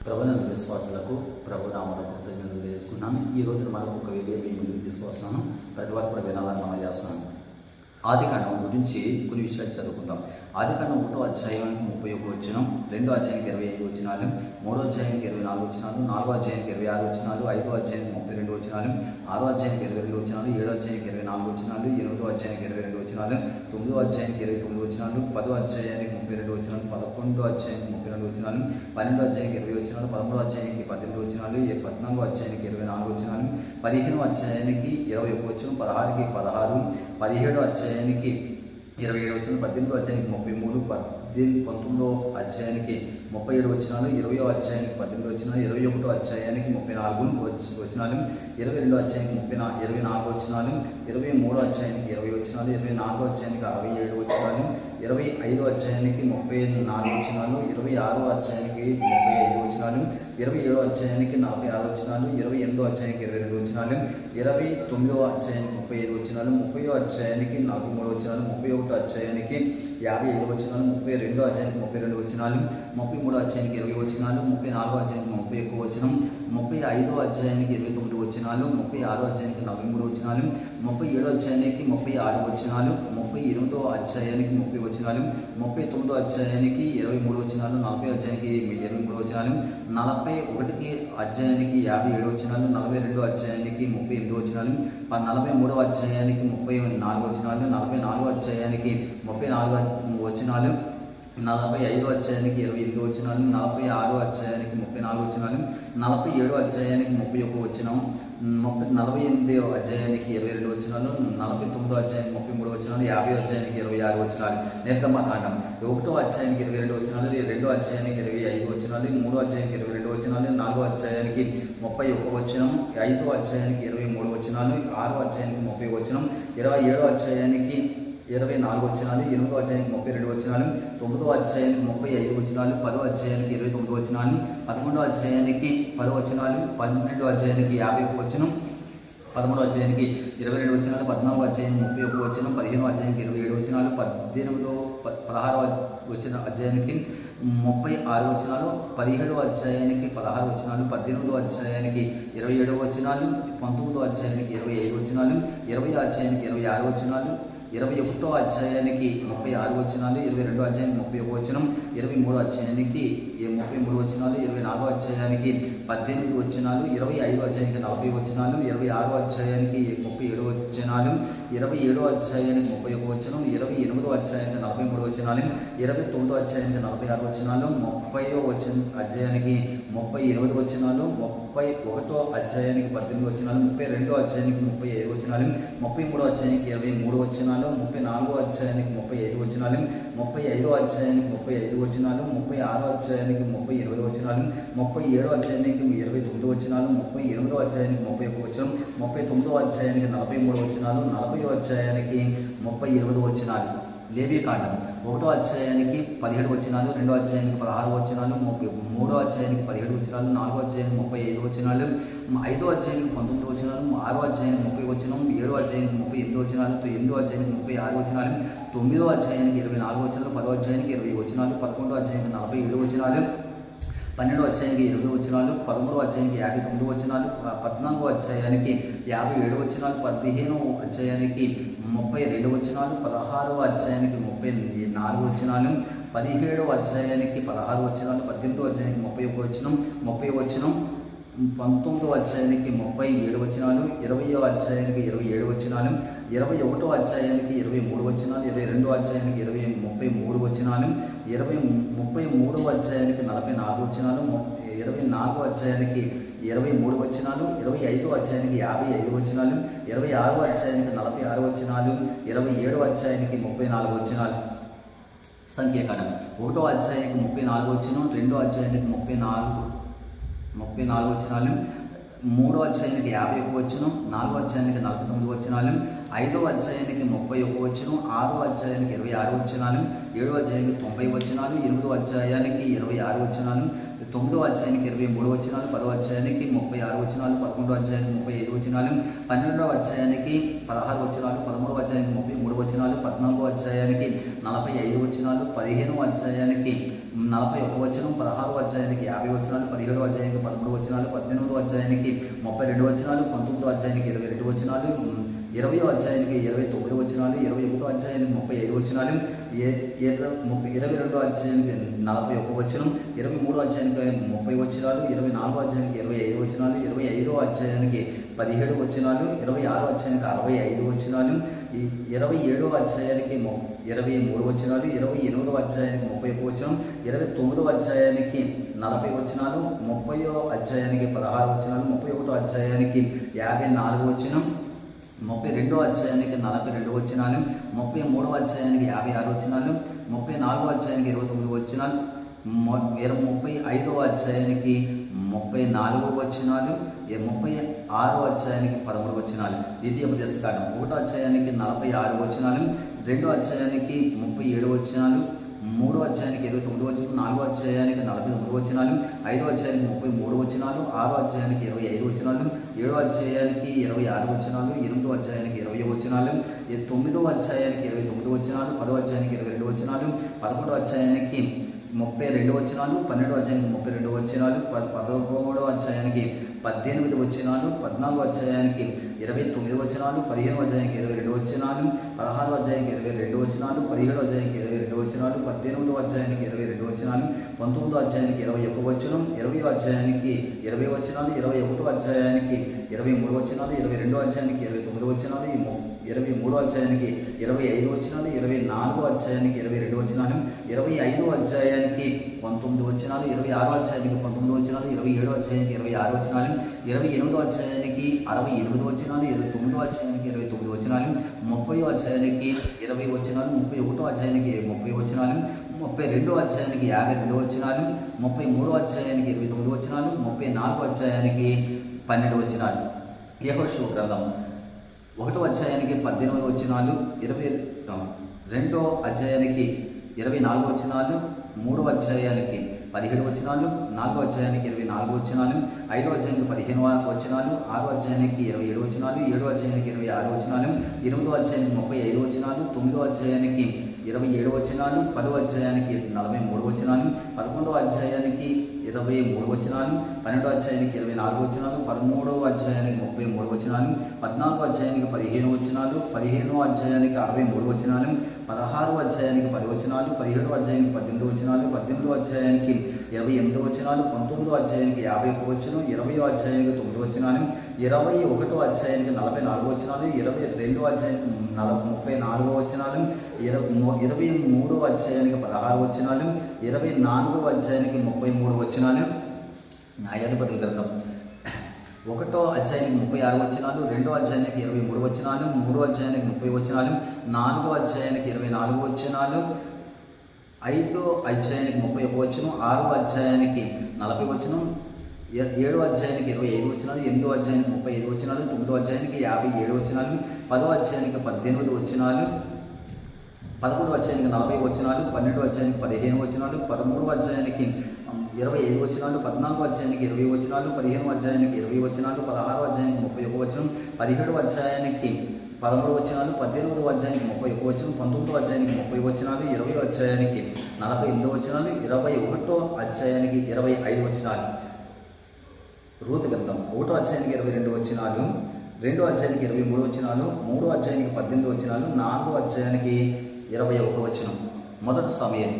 ప్రభునందు విశ్వాసులకు ప్రభు నామల కృతజ్ఞతలు తెలియజేసుకున్నాను ఈ రోజు మనం ఒక వీడియో మీ ముందుకు తీసుకొస్తున్నాను ప్రతి ఒక్కరు కూడా వినాలని మనం చేస్తున్నాను ఆది కాండం గురించి కొన్ని విషయాలు చదువుకుందాం. ఆది కాండం ఒకటో అధ్యాయానికి ముప్పై ఒక వచ్చినం రెండో అధ్యాయానికి ఇరవై ఐదు వచ్చినాలు మూడో అధ్యాయానికి ఇరవై నాలుగు వచ్చినాలు నాలుగో అధ్యాయానికి ఇరవై ఆరు వచ్చినాలు ఐదో అధ్యాయానికి ముప్పై రెండు వచ్చినాలు ఆరో అధ్యాయానికి ఇరవై రెండు వచ్చినాలు ఏడో అధ్యాయానికి ఇరవై నాలుగు వచ్చినాలు ఎనిమిదో అధ్యాయానికి ఇరవై రెండు వచ్చినాలు తొమ్మిదో అధ్యాయానికి ఇరవై తొమ్మిది వచ్చినాలు పదో అధ్యాయానికి ముప్పై రెండు వచ్చినాలు పదకొండో అధ్యాయానికి ముప్పై రెండు వచ్చినాలు పన్నెండో అధ్యాయానికి ఇరవై వచ్చినాలు పదమూడో అధ్యాయానికి పద్దెనిమిది వచ్చినాలు పద్నాలుగో అధ్యాయానికి ఇరవై నాలుగు వచ్చినాలు పదిహేను అధ్యాయానికి ఇరవై ఒక వచ్చిన పదహారుకి పదహారు పదిహేడో అధ్యాయానికి ఇరవై ఏడు వచ్చిన పద్దెనిమిదో అధ్యాయానికి ముప్పై మూడు పద్దెనిమిది పంతొమ్మిదో అధ్యాయానికి ముప్పై ఏడు వచ్చినాలు ఇరవై అధ్యాయానికి పద్దెనిమిది వచ్చినాలు ఇరవై ఒకటో అధ్యాయానికి ముప్పై నాలుగు వచ్చి- వచ్చినాలు ఇరవై రెండో అధ్యాయానికి ముప్పై నా ఇరవై నాలుగు వచ్చినాలు ఇరవై మూడో అధ్యాయానికి ఇరవై వచ్చినాలు ఇరవై నాలుగో అధ్యాయానికి అరవై ఏడు వచ్చినాలు ఇరవై ఐదో అధ్యాయానికి ముప్పై నాలుగు వచ్చినాలు ఇరవై ఆరో అధ్యాయానికి ముప్పై ఐదు వచ్చినాలు ఇరవై ఏడో అధ్యాయానికి నలభై ఆరు వచ్చినాలు ఇరవై ఎనిమిదో అధ్యాయానికి వచ్చినాలు ఇరవై తొమ్మిదో అధ్యాయానికి ముప్పై ఐదు వచ్చినాలు ముప్పై అధ్యాయానికి నలభై మూడు వచ్చినాలు ముప్పై ఒకటో అధ్యాయానికి యాభై ఐదు వచ్చినాలు ముప్పై రెండో అధ్యాయానికి ముప్పై రెండు వచ్చినాలు ముప్పై మూడో అధ్యాయానికి ఇరవై వచ్చినాలు ముప్పై నాలుగో అధ్యాయానికి ముప్పై ఎక్కువ వచ్చినాం ముప్పై ఐదో అధ్యాయానికి ఇరవై తొమ్మిది వచ్చినాలు ముప్పై ఆరో అధ్యాయానికి నలభై మూడు వచ్చినాలు ముప్పై ఏడో అధ్యాయానికి ముప్పై ఆరు వచ్చినాలు ముప్పై ఎనిమిదో అధ్యాయానికి ముప్పై వచ్చినాలు ముప్పై తొమ్మిదో అధ్యాయానికి ఇరవై మూడు వచ్చినాలు నలభై అధ్యాయానికి ఇరవై మూడు వచ్చినాలు నలభై ఒకటికి అధ్యాయానికి యాభై ఏడు వచ్చినాలు నలభై రెండో అధ్యాయానికి ముప్పై ఎనిమిది వచ్చినాలు నలభై మూడో అధ్యాయానికి ముప్పై నాలుగు వచ్చినాలు నలభై నాలుగో అధ్యాయానికి ముప్పై నాలుగు వచ్చినాలు నలభై ఐదో అధ్యాయానికి ఇరవై ఎనిమిది వచ్చినాలు నలభై ఆరో అధ్యాయానికి ముప్పై నాలుగు వచ్చినాలు నలభై ఏడో అధ్యాయానికి ముప్పై ఒక వచ్చిన ముప్పై నలభై ఎనిమిది అధ్యాయానికి ఇరవై రెండు వచ్చినాలు నలభై తొమ్మిదో అధ్యాయానికి ముప్పై మూడు వచ్చినాలు యాభై అధ్యాయానికి ఇరవై ఆరు వచ్చినాలు నిర్గమకాండం ఒకటో అధ్యాయానికి ఇరవై రెండు వచ్చినాలు రెండో అధ్యాయానికి ఇరవై ఐదు వచ్చినాలు మూడో అధ్యాయానికి ఇరవై రెండు వచ్చినాలు నాలుగో అధ్యాయానికి ముప్పై ఒక వచ్చినం ఐదో అధ్యాయానికి ఇరవై మూడు వచ్చినాలు ఆరో అధ్యాయానికి ముప్పై వచ్చినం ఇరవై ఏడో అధ్యాయానికి ఇరవై నాలుగు వచ్చినాలు ఎనిమిదో అధ్యాయానికి ముప్పై రెండు వచ్చినాలు తొమ్మిదో అధ్యాయానికి ముప్పై ఐదు వచ్చినాలు పదో అధ్యాయానికి ఇరవై తొమ్మిది వచ్చినాలు పదకొండో అధ్యాయానికి పదో వచ్చినాలు పన్నెండో అధ్యాయానికి యాభై ఒక వచ్చినం పదమూడో అధ్యాయానికి ఇరవై రెండు వచ్చినాలు పద్నాలుగో అధ్యాయానికి ముప్పై ఒక వచ్చిన పదిహేనో అధ్యాయానికి ఇరవై ఏడు వచ్చినాలు పద్దెనిమిదో పదహారో వచ్చిన అధ్యాయానికి ముప్పై ఆరు వచ్చినాలు పదిహేడో అధ్యాయానికి పదహారు వచ్చినాలు పద్దెనిమిదో అధ్యాయానికి ఇరవై ఏడో వచ్చినాలు పంతొమ్మిదో అధ్యాయానికి ఇరవై ఐదు వచ్చినాలు ఇరవై అధ్యాయానికి ఇరవై ఆరు వచ్చినాలు ఇరవై ఒకటో అధ్యాయానికి ముప్పై ఆరు వచ్చినాలు ఇరవై రెండో అధ్యాయానికి ముప్పై ఒక వచ్చినం ఇరవై మూడో అధ్యాయానికి ముప్పై మూడు వచ్చినాలు ఇరవై నాలుగో అధ్యాయానికి పద్దెనిమిది వచ్చినాలు ఇరవై ఐదో అధ్యాయానికి నలభై వచ్చినాలు ఇరవై ఆరో అధ్యాయానికి ముప్పై ఏడు వచ్చినాలు ఇరవై ఏడో అధ్యాయానికి ముప్పై ఒక వచనం ఇరవై ఎనిమిదో అధ్యాయానికి నలభై మూడు వచనాలు ఇరవై తొమ్మిదో అధ్యాయానికి నలభై ఆరు వచ్చినాలు ముప్పై వచ్చిన అధ్యాయానికి ముప్పై ఎనిమిది వచ్చినాలు ముప్పై ఒకటో అధ్యాయానికి పద్దెనిమిది వచ్చినాలు ముప్పై రెండో అధ్యాయానికి ముప్పై ఐదు వచ్చినాలు ముప్పై మూడో అధ్యాయానికి ఇరవై మూడు వచ్చినాలు ముప్పై నాలుగో అధ్యాయానికి ముప్పై ఐదు వచ్చినాలు ముప్పై ఐదో అధ్యాయానికి ముప్పై ఐదు వచ్చినాలు ముప్పై ఆరో అధ్యాయానికి ముప్పై ఇరవై వచ్చినాలు ముప్పై ఏడో అధ్యాయానికి ఇరవై తొమ్మిది వచ్చినాలు ముప్పై ఎనిమిదో అధ్యాయానికి ముప్పై ఒక వచనం ముప్పై తొమ్మిదో అధ్యాయానికి నలభై మూడు వచ్చినాలు నలభై అధ్యాయానికి ముప్పై ఎనిమిది వచ్చినాలు లేవీ కాండం. ఒకటో అధ్యాయానికి పదిహేడు వచ్చినాలు రెండో అధ్యాయానికి పదహారు వచ్చినాలు ముప్పై మూడో అధ్యాయానికి పదిహేడు వచ్చినాలు నాలుగో అధ్యాయానికి ముప్పై ఐదు వచ్చినాలు ఐదో అధ్యాయానికి పంతొమ్మిది వచ్చినాలు ఆరో అధ్యాయానికి ముప్పై వచ్చినాం ఏడో అధ్యాయానికి ముప్పై ఎనిమిది వచ్చినాలు ఎనిమిదో అధ్యాయానికి ముప్పై ఆరు వచ్చినాలు తొమ్మిదో అధ్యాయానికి ఇరవై నాలుగు వచ్చినాలు పదో అధ్యాయానికి ఇరవై వచ్చినాలు పదకొండో అధ్యాయానికి నలభై ఏడు వచ్చినాలు పన్నెండో అధ్యాయానికి ఇరవై వచ్చినాలు పదమూడో అధ్యాయానికి యాభై తొమ్మిది వచ్చినాలు పద్నాలుగు పద్నాలుగో అధ్యాయానికి యాభై ఏడు వచ్చినాలు పదిహేను అధ్యాయానికి ముప్పై రెండు వచ్చినాలు పదహారవ అధ్యాయానికి ముప్పై నాలుగు వచ్చినాలు పదిహేడవ అధ్యాయానికి పదహారు వచ్చినాలు పద్దెనిమిదో అధ్యాయానికి ముప్పై ఒక వచ్చినం ముప్పై వచ్చినం పంతొమ్మిదో అధ్యాయానికి ముప్పై ఏడు వచ్చినాలు ఇరవయో అధ్యాయానికి ఇరవై ఏడు వచ్చినాలు ఇరవై ఒకటో అధ్యాయానికి ఇరవై మూడు వచ్చినాలు ఇరవై రెండో అధ్యాయానికి ఇరవై ముప్పై మూడు వచ్చినాలు ఇరవై ముప్పై మూడవ అధ్యాయానికి నలభై నాలుగు వచ్చినాలు ఇరవై నాలుగు అధ్యాయానికి ఇరవై మూడు వచ్చినాలు ఇరవై ఐదు అధ్యాయానికి యాభై ఐదు వచ్చినాలు ఇరవై ఆరు అధ్యాయానికి నలభై ఆరు వచ్చినాలు ఇరవై ఏడు అధ్యాయానికి ముప్పై నాలుగు వచ్చినాలు. సంఖ్యాకాండం ఒకటో అధ్యాయానికి ముప్పై నాలుగు వచ్చిన రెండో అధ్యాయానికి ముప్పై నాలుగు ముప్పై నాలుగు వచ్చినాలు మూడో అధ్యాయానికి యాభై ఒక వచ్చిన నాలుగో అధ్యాయానికి నలభై తొమ్మిది వచ్చినాలు ఐదో అధ్యాయానికి ముప్పై ఒక వచ్చిన ఆరో అధ్యాయానికి ఇరవై ఆరు వచ్చినాలు ఏడో అధ్యాయానికి తొంభై వచనాలు ఎనిమిదో అధ్యాయానికి ఇరవై ఆరు వచ్చినాలు తొమ్మిదో అధ్యాయానికి ఇరవై మూడు వచ్చినాలు పదో అధ్యాయానికి ముప్పై ఆరు వచ్చినాలు పదకొండో అధ్యాయానికి ముప్పై ఐదు వచ్చినాలు పన్నెండో అధ్యాయానికి పదహారు వచ్చినాలు పదమూడవ అధ్యాయానికి ముప్పై మూడు వచ్చినాలు పద్నాలుగో అధ్యాయానికి నలభై ఐదు వచ్చినాలు పదిహేనో అధ్యాయానికి నలభై ఒక వచనం పదహారు అధ్యాయానికి యాభై వచనాలు పదిహేడో అధ్యాయానికి పదమూడు వచనాలు పద్దెనిమిదో అధ్యాయానికి ముప్పై రెండు వచనాలు పంతొమ్మిదో అధ్యాయానికి ఇరవై రెండు వచనాలు ఇరవై అధ్యాయానికి ఇరవై తొమ్మిది వచ్చినాలు ఇరవై ఒకటో అధ్యాయానికి ముప్పై ఐదు వచ్చినాలు ఏ- ముప్పై ఇరవై రెండో అధ్యాయానికి నలభై ఒక వచనం ఇరవై మూడో అధ్యాయానికి ముప్పై వచ్చినాలు ఇరవై నాలుగో అధ్యాయానికి ఇరవై ఐదు వచ్చినాలు ఇరవై ఐదో అధ్యాయానికి పదిహేడు వచ్చినాలు ఇరవై ఆరో అధ్యాయానికి అరవై ఐదు వచ్చినాలు ఈ ఇరవై ఏడో అధ్యాయానికి ఇరవై మూడు వచ్చినాలు ఇరవై ఎనిమిదో అధ్యాయానికి ముప్పై ఒక వచనం ఇరవై తొమ్మిదో అధ్యాయానికి నలభై వచ్చినాలు ముప్పయో అధ్యాయానికి పదహారు వచ్చినాలు ముప్పై ఒకటో అధ్యాయానికి యాభై నాలుగు వచనం ముప్పై రెండో అధ్యాయానికి నలభై రెండు వచ్చినాలు ముప్పై మూడవ అధ్యాయానికి యాభై ఆరు వచ్చినాలు ముప్పై నాలుగో అధ్యాయానికి ఇరవై తొమ్మిది వచ్చినాలు ఇరవై ముప్పై ఐదవ అధ్యాయానికి ముప్పై నాలుగో వచ్చినాలు ముప్పై ఆరో అధ్యాయానికి పదమూడు వచ్చినాలు ద్వితీయ ఉపదేశకాండం ఒకటో అధ్యాయానికి నలభై ఆరు వచ్చినాలు రెండో అధ్యాయానికి ముప్పై ఏడు వచ్చినాలు మూడో అధ్యాయానికి ఇరవై తొమ్మిది వచ్చిన నాలుగో అధ్యాయానికి నలభై తొమ్మిది వచ్చినాలు ఐదో అధ్యాయానికి ముప్పై మూడు వచ్చినాలు ఆరో అధ్యాయానికి ఇరవై ఐదు వచ్చినాలు ఏడో అధ్యాయానికి ఇరవై ఆరు వచనాలు ఎనిమిదో అధ్యాయానికి ఇరవై వచనాలు తొమ్మిదో అధ్యాయానికి ఇరవై తొమ్మిది వచనాలు పదో అధ్యాయానికి ఇరవై రెండు వచనాలు పదకొండో అధ్యాయానికి ముప్పై రెండు వచనాలు పన్నెండో అధ్యాయానికి ముప్పై రెండు వచనాలు పదమూడవ అధ్యాయానికి పద్దెనిమిది వచనాలు పద్నాలుగో అధ్యాయానికి ఇరవై తొమ్మిది వచనాలు పదిహేను అధ్యాయానికి ఇరవై రెండు వచనాలు పదహారు అధ్యాయానికి ఇరవై రెండు వచనాలు పదిహేడు అధ్యాయానికి ఇరవై రెండు వచనాలు పద్దెనిమిదో అధ్యాయానికి ఇరవై రెండు వచనాలు పంతొమ్మిదో అధ్యాయానికి ఇరవై ఒక వచనం ఇరవై అధ్యాయానికి ఇరవై వచనాలు ఇరవై ఒకటో అధ్యాయానికి ఇరవై మూడు వచ్చినది ఇరవై రెండో అధ్యాయానికి ఇరవై తొమ్మిది వచ్చినది ఇరవై మూడో అధ్యాయానికి ఇరవై ఐదు వచ్చినది ఇరవై నాలుగో అధ్యాయానికి ఇరవై రెండు వచ్చినాను ఇరవై ఐదో అధ్యాయానికి పంతొమ్మిది వచ్చినాలు ఇరవై ఆరో అధ్యాయానికి పంతొమ్మిది వచ్చినాలు ఇరవై ఏడో అధ్యాయానికి ఇరవై ఆరు వచ్చినాలు ఇరవై ఎనిమిదో అధ్యాయానికి అరవై ఎనిమిది వచ్చినాలు ఇరవై తొమ్మిదో అధ్యాయానికి ఇరవై తొమ్మిది వచ్చినాలు ముప్పై అధ్యాయానికి ఇరవై వచ్చినాలు ముప్పై ఒకటో అధ్యాయానికి ముప్పై వచ్చినాలు ముప్పై రెండో అధ్యాయానికి యాభై రెండు వచ్చినాలు ముప్పై మూడో అధ్యాయానికి ఇరవై తొమ్మిది వచ్చినాలు ముప్పై నాలుగో అధ్యాయానికి పన్నెండు వచ్చినాలు. యెహోషువ గ్రంథం ఒకటో అధ్యాయానికి పద్దెనిమిది వచ్చినాలు ఇరవై రెండో అధ్యాయానికి ఇరవై నాలుగు వచనాలు మూడో అధ్యాయానికి పదిహేడు వచనాలు నాలుగో అధ్యాయానికి ఇరవై నాలుగు వచనాలు ఐదో అధ్యాయానికి పదిహేను వచనాలు ఆరో అధ్యాయానికి ఇరవై ఏడు వచనాలు ఏడో అధ్యాయానికి ఇరవై ఆరు వచనాలు ఎనిమిదో అధ్యాయానికి ముప్పై ఐదు వచనాలు తొమ్మిదో అధ్యాయానికి ఇరవై ఏడు వచ్చినాలు పదో అధ్యాయానికి నలభై మూడు వచ్చినాలు పదకొండో అధ్యాయానికి ఇరవై మూడు వచనాలు పన్నెండో అధ్యాయానికి ఇరవై నాలుగు వచనాలు పదమూడవ అధ్యాయానికి ముప్పై మూడు వచనాలు పద్నాలుగు అధ్యాయానికి పదిహేను వచనాలు పదిహేనో అధ్యాయానికి అరవై మూడు వచనాలు పదహారు అధ్యాయానికి పది వచనాలు పదిహేడో అధ్యాయానికి పద్దెనిమిది వచనాలు పద్దెనిమిదో అధ్యాయానికి ఇరవై ఎనిమిది వచనాలు పంతొమ్మిదో అధ్యాయానికి యాభై ఒక వచనం ఇరవయో అధ్యాయానికి తొమ్మిది వచనాలు ఇరవై ఒకటో అధ్యాయానికి నలభై నాలుగు వచనాలు ఇరవై రెండో అధ్యాయానికి నలభై ముప్పై నాలుగో వచనాలు ఇరవై ఇరవై మూడో అధ్యాయానికి పదహారు వచనాలు ఇరవై నాలుగో అధ్యాయానికి ముప్పై మూడు వచనాలు. న్యాయాధిపతుల గ్రంథం. ఒకటో అధ్యాయానికి ముప్పై ఆరు వచనాలు రెండో అధ్యాయానికి ఇరవై మూడు వచనాలు మూడో అధ్యాయానికి ముప్పై వచనాలు నాలుగో అధ్యాయానికి ఇరవై నాలుగు వచనాలు ఐదో అధ్యాయానికి ముప్పై ఒక వచనం ఆరో అధ్యాయానికి నలభై వచ్చినం ఏడో అధ్యాయానికి ఇరవై ఐదు వచ్చినాలు ఎనిమిదో అధ్యాయానికి ముప్పై ఐదు వచ్చినాలు తొమ్మిదో అధ్యాయానికి యాభై ఏడు వచ్చినాలు పదో అధ్యాయానికి పద్దెనిమిది వచ్చినాలు పదకొండు అధ్యాయానికి నలభై వచనాలు పన్నెండు అధ్యాయానికి పదిహేను వచనాలు పదమూడు అధ్యాయానికి ఇరవై ఐదు వచనాలు పద్నాలుగు అధ్యాయానికి ఇరవై వచనాలు పదిహేను అధ్యాయానికి ఇరవై వచనాలు పదహారు అధ్యాయానికి ముప్పై ఒక వచనం పదిహేడు అధ్యాయానికి పదమూడు వచనాలు పద్దెనిమిది అధ్యాయానికి ముప్పై ఒక వచనం పంతొమ్మిదో అధ్యాయానికి ముప్పై వచనాలు ఇరవై అధ్యాయానికి నలభై ఎనిమిది వచనాలు ఇరవై ఒకటో అధ్యాయానికి ఇరవై ఐదు వచనాలు. రూత్ గ్రంథం ఒకటో అధ్యాయానికి ఇరవై రెండు వచ్చినాలు రెండో అధ్యాయానికి ఇరవై మూడు వచ్చినాలు మూడో అధ్యాయానికి పద్దెనిమిది వచ్చినాలు నాలుగో అధ్యాయానికి ఇరవై ఒక వచనం మొదటి సమయం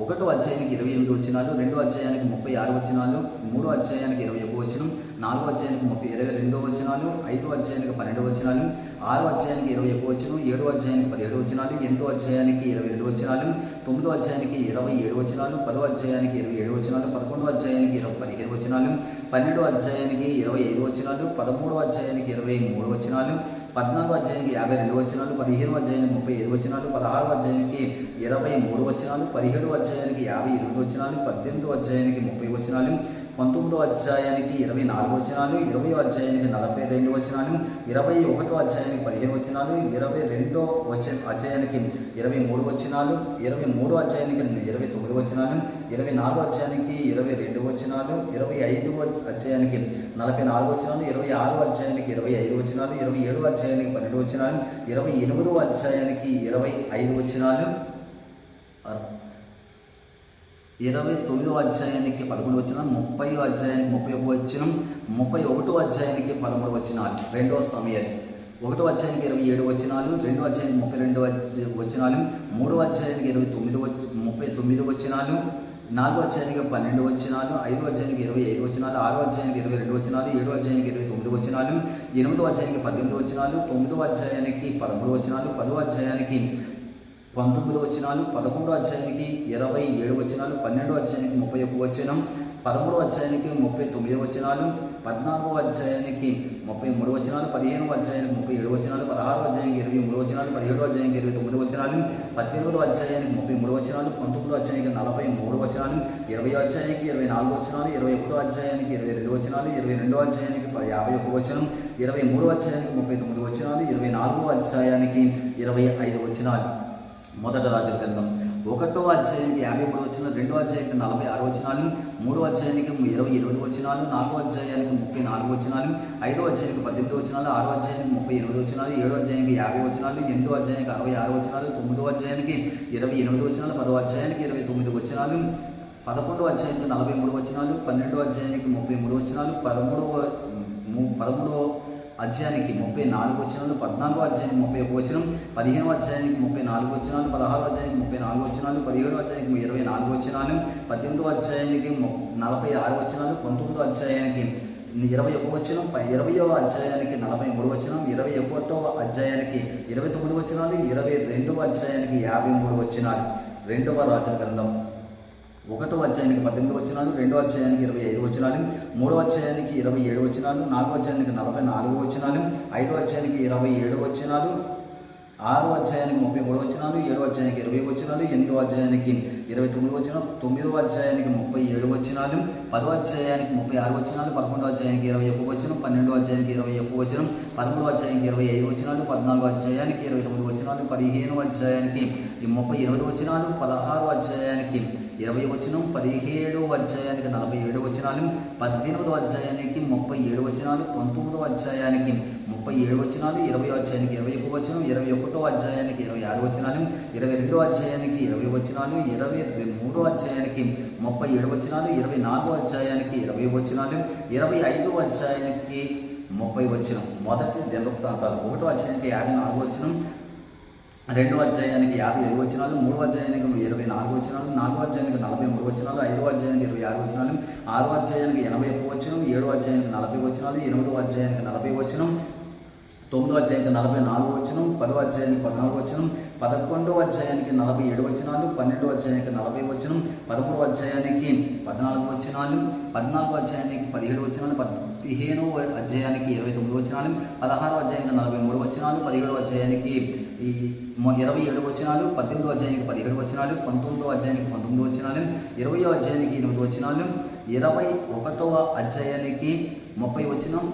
ఒకటో అధ్యాయానికి ఇరవై ఎనిమిది వచ్చినాలు రెండో అధ్యాయానికి ముప్పై ఆరు వచ్చినాలు మూడో అధ్యాయానికి ఇరవై ఒక వచనం నాలుగో అధ్యాయానికి ముప్పై ఇరవై రెండో వచనాలు ఐదో అధ్యాయానికి పన్నెండు వచనాలు ఆరో అధ్యాయానికి ఇరవై ఒక వచనం ఏడో అధ్యాయానికి పదిహేడు వచనాలు ఎనిమిదో అధ్యాయానికి ఇరవై రెండు వచనాలు తొమ్మిదో అధ్యాయానికి ఇరవై ఏడు వచనాలు పదో అధ్యాయానికి ఇరవై ఏడు వచనాలు పదకొండో అధ్యాయానికి ఇరవై పదిహేను వచనాలు పన్నెండో అధ్యాయానికి ఇరవై ఐదు వచనాలు పదమూడో అధ్యాయానికి ఇరవై మూడు వచనాలు పద్నాలుగు అధ్యాయానికి యాభై రెండు వచనాలు పదిహేను అధ్యాయానికి ముప్పై ఐదు వచనాలు పదహారు అధ్యాయానికి ఇరవై మూడు వచనాలు పదిహేడు అధ్యాయానికి యాభై ఎనిమిది వచనాలు పద్దెనిమిదో అధ్యాయానికి ముప్పై వచనాలు పంతొమ్మిదో అధ్యాయానికి ఇరవై నాలుగు వచనాలు ఇరవై అధ్యాయానికి నలభై రెండు వచనాలు ఇరవై ఒకటో అధ్యాయానికి పది వచనాలు ఇరవై రెండో వచ్చ అధ్యాయానికి ఇరవై మూడు వచనాలు ఇరవై మూడో అధ్యాయానికి ఇరవై తొమ్మిది వచనాలు ఇరవై నాలుగో అధ్యాయానికి ఇరవై రెండు వచనాలు ఇరవై ఐదు అధ్యాయానికి నలభై నాలుగు వచనాలు ఇరవై ఆరు అధ్యాయానికి ఇరవై ఐదు వచనాలు ఇరవై ఏడు అధ్యాయానికి పన్నెండు వచనాలు ఇరవై ఎనిమిదో అధ్యాయానికి ఇరవై ఐదు వచనాలు ఇరవై తొమ్మిదో అధ్యాయానికి పదకొండు వచ్చిన ముప్పై అధ్యాయానికి ముప్పై ఒక వచ్చిన ముప్పై ఒకటో అధ్యాయానికి పదమూడు వచ్చినాలు రెండో సమయం ఒకటో అధ్యాయానికి ఇరవై ఏడు వచ్చినాలు రెండో అధ్యాయానికి ముప్పై రెండు వచ్చ- వచ్చినాలు మూడో అధ్యాయానికి ఇరవై తొమ్మిది వచ్చి ముప్పై తొమ్మిది వచ్చినాలు నాలుగో అధ్యాయానికి పన్నెండు వచ్చినాలు ఐదో అధ్యాయానికి ఇరవై ఐదు వచ్చినాలు ఆరో అధ్యాయానికి ఇరవై రెండు వచ్చినాలు ఏడో అధ్యాయానికి ఇరవై తొమ్మిది వచ్చినాలు ఎనిమిదో అధ్యాయానికి పద్దెనిమిది వచ్చినాలు తొమ్మిదో అధ్యాయానికి పదమూడు వచ్చినాలు పదో అధ్యాయానికి పంతొమ్మిది వచనాలు పదకొండో అధ్యాయానికి ఇరవై ఏడు వచనాలు పన్నెండో అధ్యాయానికి ముప్పై ఒక్క వచనం పదమూడో అధ్యాయానికి ముప్పై తొమ్మిది వచనాలు పద్నాలుగో అధ్యాయానికి ముప్పై మూడు వచనాలు పదిహేను అధ్యాయానికి ముప్పై ఏడు వచనాలు పదహారో అధ్యాయానికి ఇరవై మూడు వచనాలు పదిహేడో అధ్యాయానికి ఇరవై తొమ్మిది వచనాలు పద్దెనిమిదో అధ్యాయానికి ముప్పై మూడు వచనాలు పంతొమ్మిదో అధ్యాయానికి నలభై మూడు వచనాలు ఇరవై అధ్యాయానికి ఇరవై నాలుగు వచనాలు ఇరవై ఒకటో అధ్యాయానికి ఇరవై రెండు వచనాలు ఇరవై రెండో అధ్యాయానికి యాభై ఒక వచనం ఇరవై మూడో అధ్యాయానికి ముప్పై తొమ్మిది వచనాలు ఇరవై నాలుగో అధ్యాయానికి ఇరవై ఐదు వచనాలు. మొదట రాజుల గ్రంథం. ఒకటో అధ్యాయానికి యాభై మూడు వచ్చిన రెండో అధ్యాయానికి నలభై ఆరు వచనాలు మూడో అధ్యాయానికి ఇరవై ఎనిమిది వచ్చినాలు నాలుగో అధ్యాయానికి ముప్పై నాలుగు వచనాలు ఐదో అధ్యాయానికి పద్దెనిమిది వచ్చినాలు ఆరో అధ్యాయానికి ముప్పై ఎనిమిది వచ్చినాలు ఏడో అధ్యాయానికి యాభై వచ్చినాలు ఎనిమిదో అధ్యాయానికి అరవై ఆరు వచనాలు తొమ్మిదో అధ్యాయానికి ఇరవై ఎనిమిది వచ్చినాలు పదో అధ్యాయానికి ఇరవై తొమ్మిది వచ్చినాలు పదకొండో అధ్యాయానికి నలభై మూడు వచ్చినాలు పన్నెండో అధ్యాయానికి ముప్పై మూడు వచ్చినాలు పదమూడవ ము- పదమూడవ అధ్యాయానికి ముప్పై నాలుగు వచనాలు పద్నాలుగో అధ్యాయానికి ముప్పై ఒక వచనం పదిహేను అధ్యాయానికి ముప్పై నాలుగు వచనాలు పదహారు అధ్యాయానికి ముప్పై నాలుగు వచనాలు పదిహేడు అధ్యాయానికి ఇరవై నాలుగు వచనాలు పద్దెనిమిదో అధ్యాయానికి ము- నలభై ఆరు వచనాలు పంతొమ్మిదో అధ్యాయానికి ఇరవై ఒక వచనం ప- ఇరవయో అధ్యాయానికి నలభై మూడు వచనం ఇరవై ఒకటో అధ్యాయానికి ఇరవై తొమ్మిది వచనాలు ఇరవై రెండవ అధ్యాయానికి యాభై మూడు వచనాలు. రెండవ రాజుల గ్రంథం. ఒకటో అధ్యాయానికి పద్దెనిమిది వచనాలు రెండో అధ్యాయానికి ఇరవై ఐదు వచనాలు మూడో అధ్యాయానికి ఇరవై ఏడు వచనాలు నాలుగో అధ్యాయానికి నలభై నాలుగు వచనాలు ఐదో అధ్యాయానికి ఇరవై ఏడు వచనాలు ఆరో అధ్యాయానికి ముప్పై మూడు వచనాలు ఏడో అధ్యాయానికి ఇరవై వచనాలు ఎనిమిదో అధ్యాయానికి ఇరవై తొమ్మిది వచ్చిన తొమ్మిదో అధ్యాయానికి ముప్పై ఏడు వచనాలు పదో అధ్యాయానికి ముప్పై ఆరు వచనాలు పదకొండో అధ్యాయానికి ఇరవై ఒక్క వచనం పన్నెండో అధ్యాయానికి ఇరవై ఒక్క వచనం పదమూడో అధ్యాయానికి ఇరవై ఐదు వచనాలు పద్నాలుగో అధ్యాయానికి ఇరవై తొమ్మిది వచనాలు పదిహేను అధ్యాయానికి ఈ ముప్పై ఎనిమిది వచనాలు పదహారు అధ్యాయానికి ఇరవై వచనం పదిహేడు అధ్యాయానికి నలభై ఏడు వచనాలు పద్దెనిమిదో అధ్యాయానికి ముప్పై ఏడు వచనాలు పంతొమ్మిదో అధ్యాయానికి ముప్పై ఏడు వచనాలు ఇరవై అధ్యాయానికి ఇరవై ఒక వచనం ఇరవై ఒకటో అధ్యాయానికి ఇరవై ఆరు వచనాలు ఇరవై రెండో అధ్యాయానికి ఇరవై వచనాలు ఇరవై మూడో అధ్యాయానికి ముప్పై ఏడు వచనాలు ఇరవై నాలుగో అధ్యాయానికి ఇరవై వచనాలు ఇరవై ఐదో అధ్యాయానికి ముప్పై వచనం మొదటి దినవృత్తాంతాలు ఒకటో అధ్యాయానికి యాభై నాలుగు వచనం రెండో అధ్యాయానికి యాభై ఏడు వచ్చినాలు మూడో అధ్యాయానికి ఇరవై నాలుగు వచ్చినాలు నాలుగో అధ్యాయానికి నలభై మూడు వచ్చినాలు ఐదో అధ్యాయానికి ఇరవై ఆరు వచ్చినాలు ఆరో అధ్యాయానికి ఎనభై ఒక్క వచ్చిన ఏడో అధ్యాయానికి నలభై వచ్చినాలు ఎనిమిదో అధ్యాయానికి నలభై వచ్చిన తొమ్మిదో అధ్యాయానికి నలభై నాలుగు వచనం పదో అధ్యాయానికి పద్నాలుగు వచనం పదకొండో అధ్యాయానికి నలభై ఏడు వచ్చినాలు పన్నెండో అధ్యాయానికి నలభై వచనం పదమూడో అధ్యాయానికి పద్నాలుగు వచ్చినాలు పద్నాలుగో అధ్యాయానికి పదిహేడు వచ్చినాలు పదిహేనో అధ్యాయానికి ఇరవై తొమ్మిది వచ్చినాలు పదహారో అధ్యాయానికి నలభై మూడు వచ్చినాలు పదిహేడో అధ్యాయానికి ఈ ఇరవై ఏడు వచనాలు పద్దెనిమిదో అధ్యాయానికి పదిహేడు వచనాలు పంతొమ్మిదో అధ్యాయానికి పంతొమ్మిది వచనాలు ఇరవయో అధ్యాయానికి ఎనిమిది వచనాలు ఇరవై ఒకటవ అధ్యాయానికి ముప్పై వచనం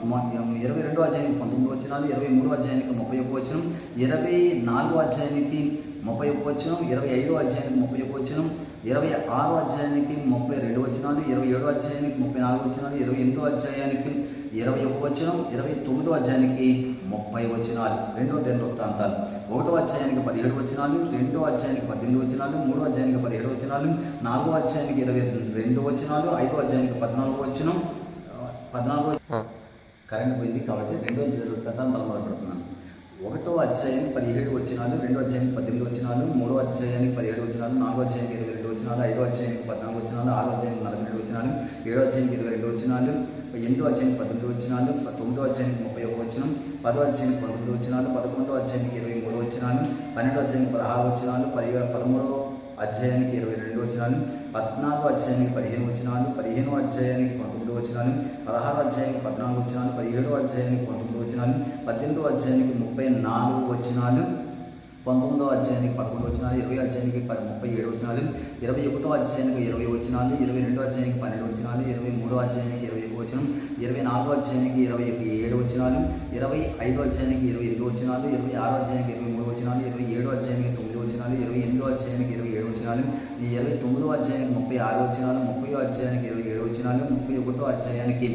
ఇరవై రెండో అధ్యాయానికి పంతొమ్మిది వచనాలు ఇరవై మూడో అధ్యాయానికి ముప్పై ఒక్క వచనం ఇరవై నాలుగో అధ్యాయానికి ముప్పై ఒక్క వచనం ఇరవై ఐదో అధ్యాయానికి ముప్పై ఒక్క వచనం ఇరవై ఆరో అధ్యాయానికి ముప్పై రెండు వచనాలు ఇరవై ఏడో అధ్యాయానికి ముప్పై నాలుగు వచనాలు ఇరవై ఎనిమిదో అధ్యాయానికి ఇరవై ఒక్క వచనం ఇరవై తొమ్మిదో అధ్యాయానికి ముప్పై వచనాలు. రెండో దిన వృత్తాంతాలు ఒకటో అధ్యాయానికి పదిహేడు వచనాలు రెండో అధ్యాయానికి పద్దెనిమిది వచనాలు మూడో అధ్యాయానికి పదిహేడు వచనాలు నాలుగో అధ్యాయానికి ఇరవై రెండు వచనాలు ఐదో అధ్యాయానికి పద్నాలుగు వచనం పద్నాలుగో కరెంట్ పోయింది కాబట్టి రెండో వృత్తాంతాలు మనం మొదలుపెడుతున్నాను ఒకటో అధ్యాయం పదిహేడు వచ్చినాలు రెండో అధ్యాయానికి పద్దెనిమిది వచ్చినాలు మూడో అధ్యాయానికి పదిహేడు వచ్చినాలు నాలుగో అధ్యాయానికి ఇరవై రెండు వచ్చినాలు ఐదో అధ్యాయానికి పద్నాలుగు వచ్చినాలు ఆరో అధ్యాయానికి నలభై రెండు వచ్చినాలు ఏడో అధ్యాయానికి ఇరవై రెండు వచ్చినాలు ఎనిమిదో అధ్యాయానికి పద్దెనిమిది వచ్చినాలు తొమ్మిదో అధ్యాయానికి ముప్పై ఒక వచ్చినం పదో అధ్యాయానికి పంతొమ్మిది వచ్చినాలు పదకొండో అధ్యాయానికి ఇరవై వచ్చినాలు పన్నెండు అధ్యాయానికి పదహారు వచ్చినాలు పదిహేడు పదమూడో అధ్యాయానికి ఇరవై రెండు వచ్చినాలు పద్నాలుగో అధ్యాయానికి పదిహేను వచ్చినాలు పదిహేను అధ్యాయానికి పంతొమ్మిది వచ్చినాలు పదహారు అధ్యాయానికి పద్నాలుగు వచ్చినాలు పదిహేడో అధ్యాయానికి పంతొమ్మిది వచ్చినాలు పద్దెనిమిదో అధ్యాయానికి ముప్పై నాలుగు వచ్చినాలు పంతొమ్మిదో అధ్యాయానికి పదకొండు వచ్చినాలు ఇరవై అధ్యాయానికి పది ముప్పై ఏడు వచ్చినాలు ఇరవై ఒకటో అధ్యాయానికి ఇరవై వచ్చినాలు ఇరవై రెండో అధ్యాయానికి పన్నెండు వచ్చినాలు ఇరవై మూడో అధ్యాయానికి ఇరవై వచనం. ఇరవై నాలుగో అధ్యాయానికి ఇరవై ఏడు వచనాలు ఇరవై ఐదో అధ్యాయానికి ఇరవై ఎనిమిది వచనాలు ఇరవై ఆరో అధ్యాయానికి ఇరవై మూడు వచనాలు ఇరవై ఏడో అధ్యాయానికి తొమ్మిది వచనాలు ఇరవై ఎనిమిదో అధ్యాయానికి ఇరవై ఏడు వచనాలు ఇరవై తొమ్మిదో అధ్యాయానికి ముప్పై ఆరు వచనాలు ముప్పై అధ్యాయానికి ఇరవై ఏడు వచనాలు ముప్పై ఒకటో అధ్యాయానికి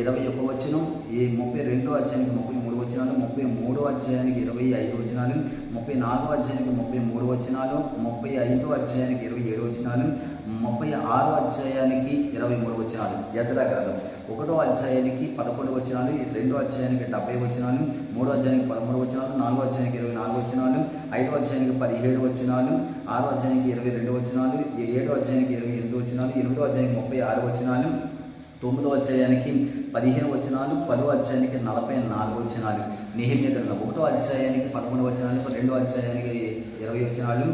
ఇరవై ఒక వచనం ఈ ముప్పై రెండో అధ్యాయానికి ముప్పై మూడు వచనాలు ముప్పై మూడో అధ్యాయానికి ఇరవై ఐదు వచనాలు ముప్పై నాలుగో అధ్యాయానికి ముప్పై మూడు వచనాలు ముప్పై ఐదో అధ్యాయానికి ఇరవై ఏడు వచనాలు ముప్పై ఆరో అధ్యాయానికి ఇరవై మూడు వచనాలు. ఎదరా గ్రంథం. ఒకటో అధ్యాయానికి పదకొండు వచ్చినాలు రెండో అధ్యాయానికి డెబ్బై వచ్చినాలు మూడో అధ్యాయానికి పదమూడు వచ్చినాలు నాలుగో అధ్యాయానికి ఇరవై నాలుగు వచ్చినాలు ఐదో అధ్యాయానికి పదిహేడు వచ్చినాలు ఆరో అధ్యాయానికి ఇరవై రెండు వచ్చినాలు ఏడో అధ్యాయానికి ఇరవై ఎనిమిది వచ్చినాలు ఎనిమిదో అధ్యాయానికి ముప్పై ఆరు వచ్చినాలు తొమ్మిదో అధ్యాయానికి పదిహేను వచనాలు పదో అధ్యాయానికి నలభై నాలుగు వచనాలు. నిహిమ్య గ్రంథం ఒకటో అధ్యాయానికి పదకొండు వచనాలు రెండో అధ్యాయానికి ఇరవై వచనాలు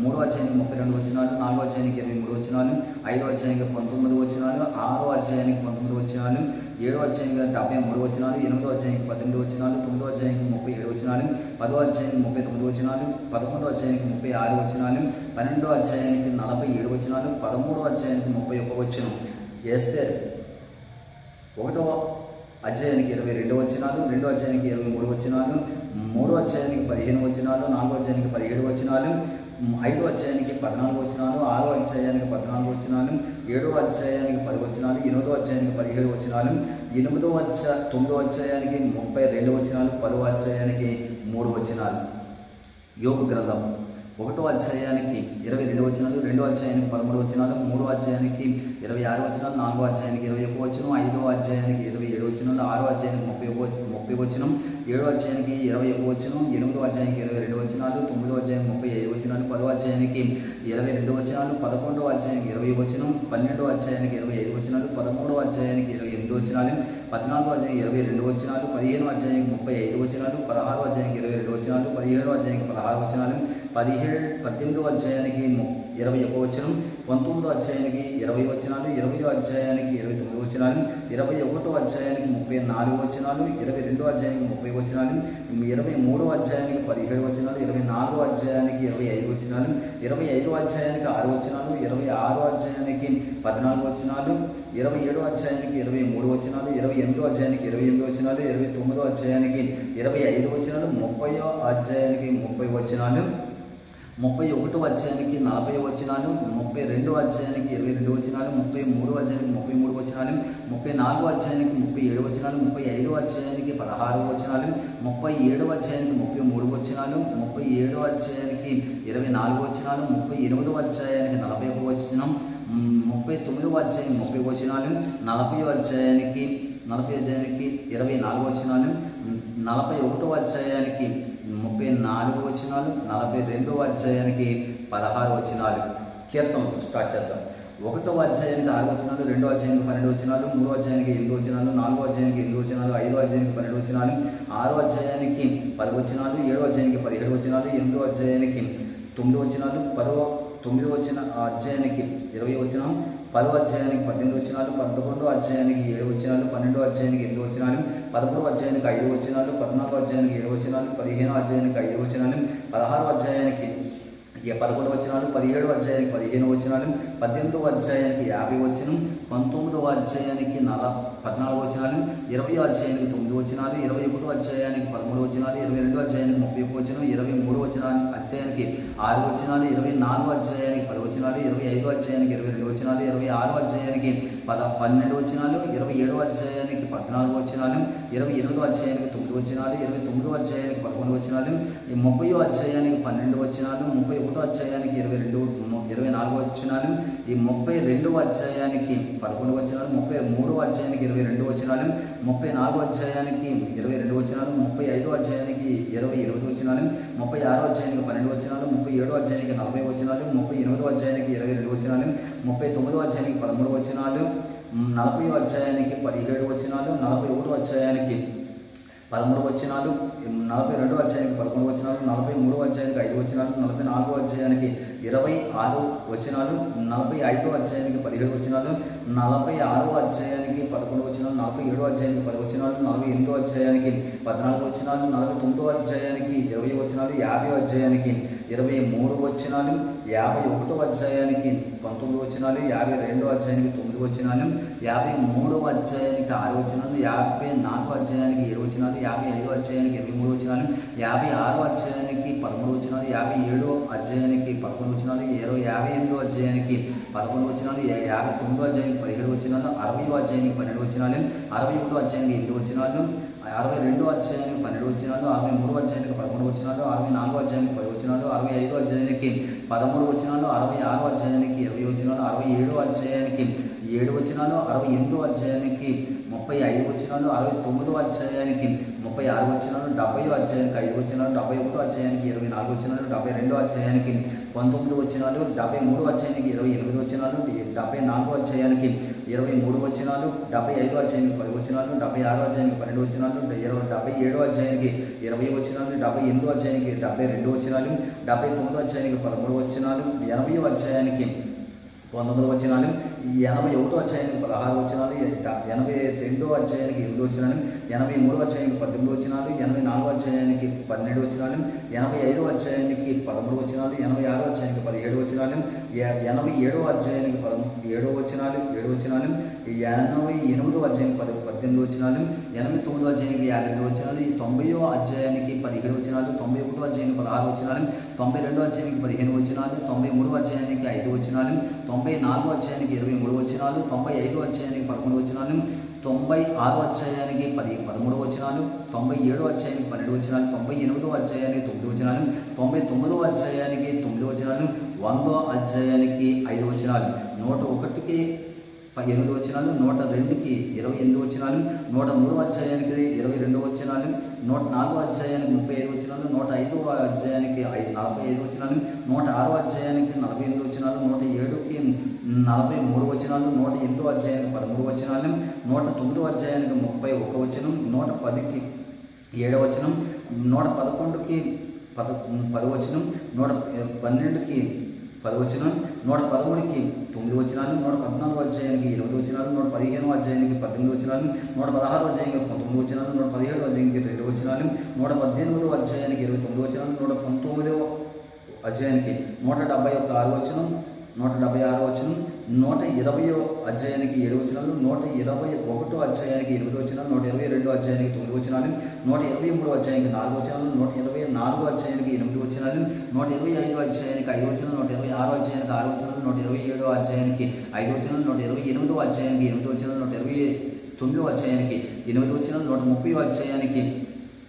మూడో అధ్యాయానికి ముప్పై రెండు వచ్చినాలు నాలుగో అధ్యాయానికి ఇరవై మూడు వచ్చినాలు ఐదో అధ్యాయానికి పంతొమ్మిది వచ్చినాలు ఆరో అధ్యాయానికి పంతొమ్మిది వచ్చినాలు ఏడో అధ్యాయానికి డెబ్బై మూడు వచ్చినాలు ఎనిమిదో అధ్యాయానికి పద్దెనిమిది వచ్చినాలు తొమ్మిదో అధ్యాయానికి ముప్పై ఏడు వచ్చినాలు పదో అధ్యాయానికి ముప్పై తొమ్మిది వచ్చినాలు పదకొండో అధ్యాయానికి ముప్పై ఆరు వచ్చినాలు పన్నెండో అధ్యాయానికి నలభై ఏడు వచ్చినాలు పదమూడో అధ్యాయానికి ముప్పై ఒక్క వచనం. వేస్తే ఒకటో అధ్యాయానికి ఇరవై రెండు వచ్చినాలు రెండో అధ్యాయానికి ఇరవై మూడు వచ్చినాలు మూడో అధ్యాయానికి పదిహేను వచ్చినాలు నాలుగో అధ్యాయానికి పదిహేడు వచ్చినాలు ఐదో అధ్యాయానికి పద్నాలుగు వచ్చినాలు ఆరో అధ్యాయానికి పద్నాలుగు వచ్చినాలు ఏడో అధ్యాయానికి పది వచ్చినాలు ఎనిమిదో అధ్యాయానికి పదిహేడు వచ్చినాలు ఎనిమిదో అధ్యా తొమ్మిదో అధ్యాయానికి ముప్పై రెండు వచ్చినాలు పదో అధ్యాయానికి మూడు వచ్చినాలు యోగ గ్రంథం. ఒకటో అధ్యాయానికి ఇరవై రెండు వచ్చినాలు రెండో అధ్యాయానికి పదమూడు వచ్చినాలు మూడో అధ్యాయానికి ఇరవై ఆరు వచ్చినాలు నాలుగో అధ్యాయానికి ఇరవై ఒక వచ్చిన ఐదో అధ్యాయానికి ఇరవై ఏడు వచ్చినాలు ఆరో అధ్యాయానికి ముప్పై ముప్పై వచ్చినం ఏడో అధ్యాయానికి ఇరవై ఒక్క వచనం ఎనిమిదో అధ్యాయానికి ఇరవై రెండు వచ్చినాలు తొమ్మిదో అధ్యాయానికి ముప్పై పదో అధ్యాయానికి ఇరవై రెండు వచనాలు పదకొండో అధ్యాయానికి ఇరవై వచనం పన్నెండో అధ్యాయానికి ఇరవై ఐదు వచనాలు పదమూడో అధ్యాయానికి ఇరవై ఎనిమిది వచనాలు పద్నాలుగో అధ్యాయం ఇరవై రెండు వచనాలు పదిహేను అధ్యాయానికి ముప్పై ఐదు వచనాలు పదహారో అధ్యాయానికి ఇరవై రెండు వచనాలు పదిహేడో అధ్యాయానికి పదహారు వచనాలు పదిహేడు పద్దెనిమిదో అధ్యాయానికి ఇరవై ఒక వచనం పంతొమ్మిదో అధ్యాయానికి ఇరవై వచనాలు ఇరవై అధ్యాయానికి ఇరవై తొమ్మిది వచనాలు ఇరవై ఒకటో అధ్యాయానికి ముప్పై నాలుగు వచనాలు ఇరవై రెండో అధ్యాయానికి ముప్పై వచనాలు ఇరవై మూడో అధ్యాయానికి పదిహేడు వచనాలు ఇరవై నాలుగో అధ్యాయానికి ఇరవై ఐదు వచనాలు ఇరవై ఐదో అధ్యాయానికి ఆరు వచనాలు ఇరవై ఆరో అధ్యాయానికి పద్నాలుగు వచనాలు ఇరవై ఏడో అధ్యాయానికి ఇరవై మూడు వచనాలు ఇరవై ఎనిమిదో అధ్యాయానికి ఇరవై ఎనిమిది వచనాలు ఇరవై తొమ్మిదో అధ్యాయానికి ఇరవై ఐదు వచనాలు ముప్పయో అధ్యాయానికి ముప్పై వచనాలు ముప్పై ఒకటో అధ్యాయానికి నలభై వచనాలు ముప్పై రెండు అధ్యాయానికి ఇరవై రెండు వచనాలు ముప్పై మూడు అధ్యాయానికి ముప్పై మూడు వచనాలు ముప్పై నాలుగో అధ్యాయానికి ముప్పై ఏడు వచనాలు ముప్పై ఐదో అధ్యాయానికి పదహారు వచనాలు ముప్పై ఏడో అధ్యాయానికి ముప్పై మూడు వచనాలు ముప్పై ఏడో అధ్యాయానికి ఇరవై నాలుగు వచనాలు ముప్పై ఎనిమిదో అధ్యాయానికి నలభై ఒక వచనం ముప్పై తొమ్మిదో అధ్యాయం ముప్పై వచనాలు నలభై అధ్యాయానికి నలభై అధ్యాయానికి ఇరవై నాలుగు వచనాలు నలభై ఒకటో అధ్యాయానికి ముప్పై నాలుగు వచనాలు నలభై రెండవ అధ్యాయానికి పదహారు వచనాలు. కీర్తనలు స్టార్ట్ చేద్దాం. ఒకటో అధ్యాయానికి ఆరు వచనాలు రెండో అధ్యాయానికి పన్నెండు వచనాలు మూడో అధ్యాయానికి ఎనిమిది వచనాలు నాలుగో అధ్యాయానికి ఎనిమిది వచనాలు ఐదో అధ్యాయానికి పన్నెండు వచనాలు ఆరో అధ్యాయానికి పది వచనాలు ఏడో అధ్యాయానికి పదిహేడు వచనాలు ఎనిమిదో అధ్యాయానికి తొమ్మిది వచనాలు పదో తొమ్మిది వచ్చిన అధ్యాయానికి ఇరవై వచనం పదో అధ్యాయానికి పన్నెండు వచ్చినాలు పదకొండో అధ్యాయానికి ఏడు వచ్చినాలు పన్నెండో అధ్యాయానికి ఎనిమిది వచ్చినాలు పదమూడో అధ్యాయానికి ఐదు వచ్చినాలు పద్నాలుగో అధ్యాయానికి ఏడు వచ్చినాలు పదిహేనో అధ్యాయానికి ఐదు వచ్చినాలు పదహారో అధ్యాయానికి పదకొండు వచ్చినాలు పదిహేడు అధ్యాయానికి పదిహేను వచ్చినాలు పద్దెనిమిదవ అధ్యాయానికి యాభై వచ్చిన పంతొమ్మిదవ అధ్యాయానికి నల పద్నాలుగు వచనాలు ఇరవై అధ్యాయానికి తొమ్మిది వచనాలు ఇరవై ఒకటో అధ్యాయానికి పదమూడు వచనాలు ఇరవై రెండో అధ్యాయానికి ముప్పై ఒక వచనం ఇరవై మూడు వచనాలు అధ్యాయానికి ఆరు వచనాలు ఇరవై నాలుగు అధ్యాయానికి పది వచనాలు ఇరవై ఐదో అధ్యాయానికి ఇరవై రెండు వచనాలు ఇరవై ఆరో అధ్యాయానికి పద పన్నెండు వచనాలు ఇరవై ఏడో అధ్యాయానికి పద్నాలుగు వచనాలు ఇరవై ఎనిమిదో అధ్యాయానికి తొమ్మిది వచనాలు ఇరవై తొమ్మిదో అధ్యాయానికి పదకొండు వచనాలు ఈ ముప్పయో అధ్యాయానికి పన్నెండు వచనాలు ముప్పై ఒకటో అధ్యాయానికి ఇరవై రెండు ఇరవై నాలుగో వచనాలు ఈ ముప్పై రెండవ అధ్యాయానికి పదకొండు వచనాలు ముప్పై మూడవ అధ్యాయానికి ఇరవై రెండు వచనాలు ముప్పై నాలుగో అధ్యాయానికి ఇరవై రెండు వచనాలు ముప్పై ఐదో అధ్యాయానికి ఇరవై ఎనిమిది వచనాలు ముప్పై ఆరో అధ్యాయానికి పన్నెండు వచనాలు ముప్పై ఏడో అధ్యాయానికి నలభై వచనాలు ముప్పై ఎనిమిదో అధ్యాయానికి ఇరవై రెండు వచనాలు ముప్పై తొమ్మిదో అధ్యాయానికి పదమూడు వచనాలు నలభై అధ్యాయానికి పదిహేడు వచనాలు నలభై ఒకటో అధ్యాయానికి పదమూడు వచ్చినాలు నలభై రెండు అధ్యాయానికి పదకొండు వచ్చినాలు నలభై మూడు అధ్యాయానికి ఐదు వచ్చినాలు నలభై నాలుగు అధ్యాయానికి ఇరవై ఆరు వచ్చినాలు నలభై ఐదో అధ్యాయానికి పదిహేడు వచ్చినాలు నలభై ఆరో అధ్యాయానికి పదకొండు వచ్చినాలు నలభై ఏడో అధ్యాయానికి పది వచ్చినాలు నలభై ఎనిమిదో అధ్యాయానికి పద్నాలుగు వచ్చినాలు నలభై తొమ్మిదో అధ్యాయానికి ఇరవై వచ్చినాలు యాభై అధ్యాయానికి ఇరవై మూడు వచనాలు యాభై ఒకటో అధ్యాయానికి పంతొమ్మిది వచనాలు యాభై రెండో అధ్యాయానికి తొమ్మిది వచనాలు యాభై మూడవ అధ్యాయానికి ఆరు వచనాలు యాభై నాలుగో అధ్యాయానికి ఏడు వచనాలు యాభై ఐదో అధ్యాయానికి ఇరవై మూడు వచనాలు యాభై ఆరో అధ్యాయానికి పదమూడు వచనాలు యాభై ఏడో అధ్యాయానికి పదకొండు వచనాలు ఇరవై యాభై ఎనిమిదో అధ్యాయానికి పదకొండు వచనాలు యాభై తొమ్మిదో అధ్యాయానికి పదిహేడు వచనాలు అరవై అధ్యాయానికి పన్నెండు వచనాలు అరవై ఒకటో అధ్యాయానికి ఎనిమిది వచనాలు అరవై రెండో అధ్యాయానికి పన్నెండు వచ్చినాలు అరవై మూడు అధ్యాయానికి పదకొండు వచ్చినాలు అరవై నాలుగో అధ్యాయానికి వచనాలు అరవై ఐదో అధ్యాయానికి పదమూడు వచనాలు అరవై ఆరో అధ్యాయానికి ఇరవై వచనాలు అరవై ఏడో అధ్యాయానికి ఏడు వచ్చినాలు అరవై ఎనిమిదో అధ్యాయానికి ముప్పై ఐదు వచ్చినాలు అరవై తొమ్మిదో అధ్యాయానికి ముప్పై ఆరు వచ్చినాలు డెబ్బై అధ్యాయానికి ఐదు వచ్చినాలు డెబ్బై ఒకటో అధ్యాయానికి ఇరవై నాలుగు వచ్చినాలు డెబ్బై రెండో అధ్యాయానికి పంతొమ్మిది వచ్చినాలు డెబ్బై మూడు అధ్యాయానికి ఇరవై ఎనిమిది వచ్చినాలు డెబ్బై నాలుగు అధ్యాయానికి ఇరవై మూడు వచ్చినాలు డెబ్బై ఐదు అధ్యాయానికి పది వచ్చినాలు డెబ్బై ఆరో అధ్యాయానికి పన్నెండు వచ్చినాలు ఇరవై డెబ్బై ఏడో అధ్యాయానికి ఇరవై వచ్చినాలు డెబ్బై ఎనిమిదో అధ్యాయానికి డెబ్బై రెండు వచ్చినాలు డెబ్బై తొమ్మిదో అధ్యాయానికి పదమూడు వచ్చినాలు ఎనభై అధ్యాయానికి పంతొమ్మిది వచ్చినాలు ఎనభై ఒకటో అధ్యాయానికి పదహారు వచ్చినాలు ఎనభై రెండో అధ్యాయానికి ఎనిమిది వచ్చినాలు ఎనభై మూడో అధ్యాయానికి పద్దెనిమిది వచ్చినాలు ఎనభై నాలుగో అధ్యాయానికి పన్నెండు వచ్చినాలు ఎనభై ఐదో అధ్యాయానికి పదమూడు వచ్చినాలు ఎనభై ఆరో అధ్యాయానికి పదిహేడు వచ్చినాలు ఎ- ఎనభై ఏడో అధ్యాయానికి పదమూడు ఏడో వచ్చినాలు ఏడు వచ్చినాలు ఎనభై ఎనిమిదో అధ్యాయానికి పది పద్దెనిమిది వచ్చినాలు ఎనభై తొమ్మిదో అధ్యాయానికి యాభై రెండు వచ్చినాలు తొంభైయో అధ్యాయానికి పదిహేడు వచ్చినాలు తొంభై ఒకటో అధ్యాయానికి పదహారు వచ్చినాలు తొంభై రెండో అధ్యాయానికి పదిహేను వచ్చినాలు తొంభై మూడో అధ్యాయానికి ఐదు వచ్చినాలు తొంభై నాలుగో అధ్యాయానికి ఇరవై మూడు వచ్చినాలు తొంభై ఐదో అధ్యాయానికి పదకొండు వచ్చినాలు తొంభై ఆరో అధ్యాయానికి పది పదమూడు వచ్చినాలు తొంభై ఏడో అధ్యాయానికి పన్నెండు వచ్చినాలు తొంభై ఎనిమిదో అధ్యాయానికి తొమ్మిది వచ్చినాలు తొంభై తొమ్మిదో అధ్యాయానికి తొమ్మిది వచ్చినాలు వందో అధ్యాయానికి ఐదు వచ్చినాలు నూట ఒకటికి ఎనిమిది వచ్చినాలు నూట రెండుకి ఇరవై ఎనిమిది వచ్చినాలు నూట మూడు అధ్యాయానికి ఇరవై రెండు వచ్చినాలు నూట నాలుగో అధ్యాయానికి ముప్పై ఐదు వచ్చినాలు నూట ఐదో అధ్యాయానికి ఐదు నలభై ఐదు వచ్చినాలు నూట ఆరో అధ్యాయానికి నలభై ఎనిమిది వచ్చినాలు నూట నలభై మూడు వచనాలు నూట ఎనిమిదో అధ్యాయానికి పదమూడు వచనాలు నూట తొమ్మిదో అధ్యాయానికి ముప్పై ఒక వచనం నూట పదికి ఏడవ వచనం నూట పదకొండుకి పద పదవచనం నూట పన్నెండుకి పదవచనం నూట పదమూడుకి తొమ్మిది వచనాలు నూట పద్నాలుగు అధ్యాయానికి ఎనిమిది వచనాలు నూట పదిహేను అధ్యాయానికి పద్దెనిమిది వచనాలు నూట పదహారు అధ్యాయానికి పంతొమ్మిది వచనాలు నూట పదిహేడు అధ్యాయానికి రెండు వచనాలు నూట పద్దెనిమిదో అధ్యాయానికి ఇరవై తొమ్మిది వచనాలు నూట పంతొమ్మిదవ అధ్యాయానికి నూట డెబ్బై ఒక ఆరు వచనం నూట డెబ్బై ఆరు వచనం నూట ఇరవయో అధ్యాయానికి ఏడు వచనాలు నూట ఇరవై ఒకటో అధ్యాయానికి ఎనిమిది వచనాలు నూట ఇరవై రెండో అధ్యాయానికి తొమ్మిది వచనాలు నూట ఇరవై మూడో అధ్యాయానికి నాలుగు వచనాలు నూట ఇరవై నాలుగో అధ్యాయానికి ఎనిమిది వచనాలు నూట ఇరవై ఐదో అధ్యాయానికి ఐదు వచనాలు నూట ఇరవై ఆరో అధ్యాయానికి ఆరు వచనాలు నూట ఇరవై ఏడో అధ్యాయానికి ఐదు వచనాలు నూట ఇరవై ఎనిమిదో అధ్యాయానికి ఎనిమిది వచనాలు నూట ఇరవై తొమ్మిదో అధ్యాయానికి ఎనిమిది వచనాలు నూట ముప్పై అధ్యాయానికి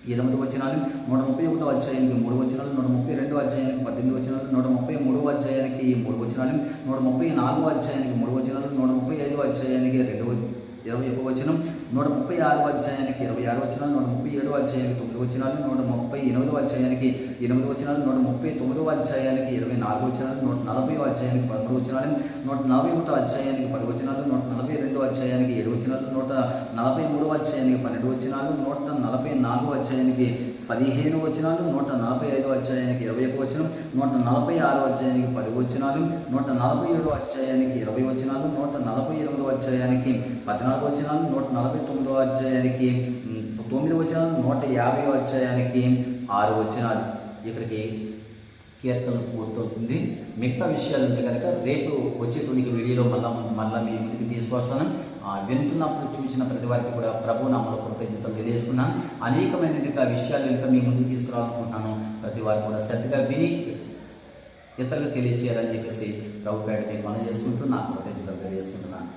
ఎనిమిది వచనాలు నూట ముప్పై ఒకటో అధ్యాయానికి మూడు వచనాలు నూట ముప్పై రెండో అధ్యాయానికి పద్దెనిమిది వచనాలు నూట ముప్పై మూడో అధ్యాయానికి మూడు వచనాలు నూట ముప్పై నాలుగో అధ్యాయానికి మూడు వచనాలు నూట ముప్పై ఐదో అధ్యాయానికి రెండు ఇరవై ఒక వచనం నూట ముప్పై ఆరు అధ్యాయానికి ఇరవై ఆరు వచనాలు నూట ముప్పై ఏడో అధ్యాయానికి తొమ్మిది వచనాలు నూట ముప్పై ఎనిమిదో అధ్యాయానికి ఎనిమిది వచనాలు నూట ముప్పై తొమ్మిదో అధ్యాయానికి ఇరవై నాలుగు వచనాలు నూట నలభై అధ్యాయానికి పదమూడు వచనాలు నూట నలభై ఒకటో అధ్యాయానికి పది వచనాలు నూట నలభై రెండో అధ్యాయానికి ఏడు వచనాలు నూట నలభై మూడో అధ్యాయానికి పన్నెండు వచనాలు నూట నలభై నాలుగో అధ్యాయానికి పదిహేను వచనాలు నూట నలభై ఐదో అధ్యాయానికి ఇరవై ఒక వచనం నూట నలభై ఆరో అధ్యాయానికి పది వచనాలు నూట నలభై ఏడో అధ్యాయానికి ఇరవై వచనాలు నూట నలభై ఎనిమిదో అధ్యాయానికి పద్నాలుగు వచనాలు నూట నలభై తొమ్మిదో అధ్యాయానికి తొమ్మిది వచనాలు నూట యాభై అధ్యాయానికి ఆరు వచనాలు. ఇక్కడికి కీర్తన పూర్తవుతుంది. మిగతా విషయాలు ఉంటే కనుక రేపు వచ్చేటువంటి వీడియోలో మళ్ళా మళ్ళీ మీ ముందుకు తీసుకొస్తాను. వింటున్నప్పుడు చూసిన ప్రతి వారికి కూడా ప్రభు నామలో కృతజ్ఞతలు తెలియజేసుకున్నాను. అనేకమైన విషయాలు ఇంకా మీ ముందుకు తీసుకురావాలనుకుంటున్నాను. ప్రతి వారు కూడా శ్రద్ధగా విని ఇతరులకు తెలియచేయాలని చెప్పేసి ప్రభు పేట మీకు మనం చేసుకుంటూ నాకు కృతజ్ఞతలు తెలియజేసుకుంటున్నాను.